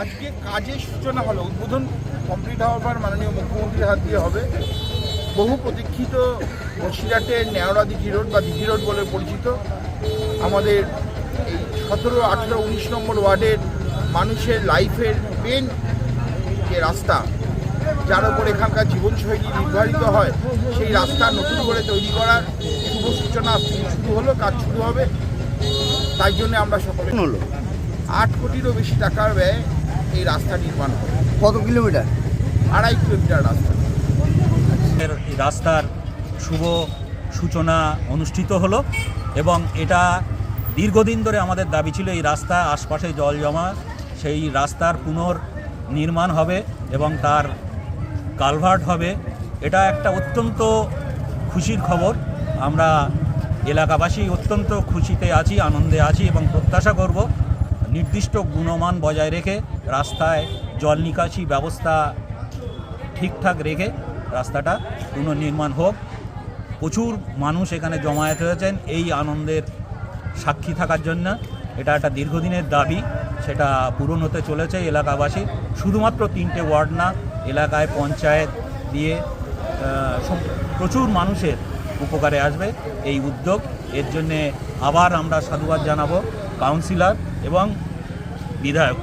আজকে কাজের সূচনা হলো উদ্বোধন কমপ্লিট হওয়ার পর মাননীয় মুখ্যমন্ত্রীর হাত দিয়ে হবে। বহু প্রতীক্ষিত বসিরহাটের ন্যাওড়া দিঘি রোড বা দিঘি রোড বলে পরিচিত। আমাদের এই সতেরো আঠেরো উনিশ নম্বর ওয়ার্ডের মানুষের লাইফের মেন যে রাস্তা যার উপর এখানকার জীবনশৈলী নির্ধারিত হয় সেই রাস্তা নতুন করে তৈরি করার শুভ সূচনা শুরু হলো কাজ শুরু হবে। তাই জন্য আমরা সকলে হলো। আট কোটিরও বেশি টাকার ব্যয় এই রাস্তা নির্মাণ কত কিলোমিটার? আড়াই কিলোমিটার রাস্তা। এই রাস্তার শুভ সূচনা অনুষ্ঠিত হলো এবং এটা দীর্ঘদিন ধরে আমাদের দাবি ছিল এই রাস্তা আশপাশে জল জমা সেই রাস্তার পুনর নির্মাণ হবে এবং তার কালভার্ট হবে। এটা একটা অত্যন্ত খুশির খবর। আমরা এলাকাবাসী অত্যন্ত খুশিতে আছি আনন্দে আছি এবং প্রত্যাশা করব নির্দিষ্ট গুণমান বজায় রেখে রাস্তায় জল নিকাশি ব্যবস্থা ঠিকঠাক রেখে রাস্তাটা পুনর্নির্মাণ হোক। প্রচুর মানুষ এখানে জমায়েত হয়েছেন। এই আনন্দের সাক্ষী থাকার জন্য এটা একটা দীর্ঘদিনের দাবি, সেটা পূরণ হতে চলেছে এলাকাবাসী শুধুমাত্র তিনটে ওয়ার্ড না, এলাকায় পঞ্চায়েত দিয়ে প্রচুর মানুষের উপকারে আসবে এই উদ্যোগ। এর জন্যে আবার আমরা সাধুবাদ জানাব কাউন্সিলর এবং বিধায়ক